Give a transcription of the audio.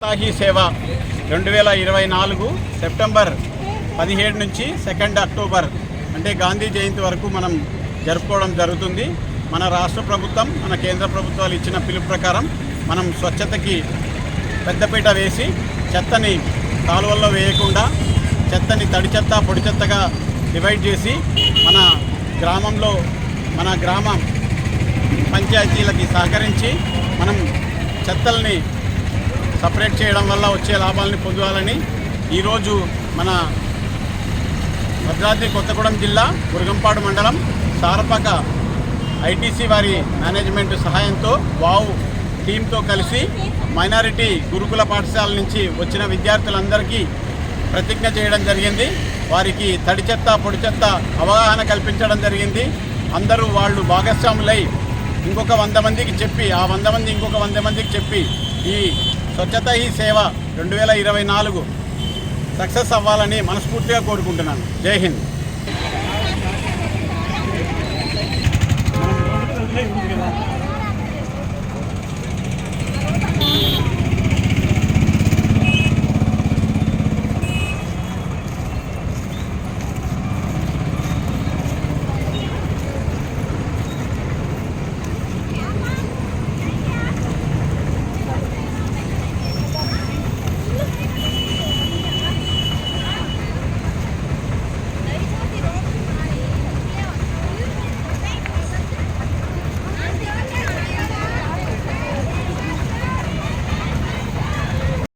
సాహి సేవ రెండు వేల ఇరవై నాలుగు సెప్టెంబర్ పదిహేడు నుంచి సెకండ్ అక్టోబర్ అంటే గాంధీ జయంతి వరకు మనం జరుపుకోవడం జరుగుతుంది. మన రాష్ట్ర ప్రభుత్వం మన కేంద్ర ప్రభుత్వాలు ఇచ్చిన పిలుపు ప్రకారం మనం స్వచ్ఛతకి పెద్దపీట వేసి చెత్తని కాలువల్లో వేయకుండా చెత్తని తడి చెత్త పొడి చెత్తగా డివైడ్ చేసి మన గ్రామంలో మన గ్రామ పంచాయతీలకి సహకరించి మనం చెత్తల్ని సపరేట్ చేయడం వల్ల వచ్చే లాభాలని పొందాలని ఈరోజు మన భద్రాద్రి కొత్తగూడెం జిల్లా మురుగంపాడు మండలం సారపక ఐటీసీ వారి మేనేజ్మెంట్ సహాయంతో వావ్ టీంతో కలిసి మైనారిటీ గురుకుల పాఠశాల నుంచి వచ్చిన విద్యార్థులందరికీ ప్రతిజ్ఞ చేయడం జరిగింది. వారికి తడి చెత్త పొడి చెత్త అవగాహన కల్పించడం జరిగింది. అందరూ వాళ్ళు భాగస్వాములై ఇంకొక వంద మందికి చెప్పి ఆ వంద మంది ఇంకొక వంద మందికి చెప్పి ఈ స్వచ్ఛత ఈ సేవ రెండు వేల ఇరవై నాలుగు సక్సెస్ అవ్వాలని మనస్ఫూర్తిగా కోరుకుంటున్నాను. జై హింద్.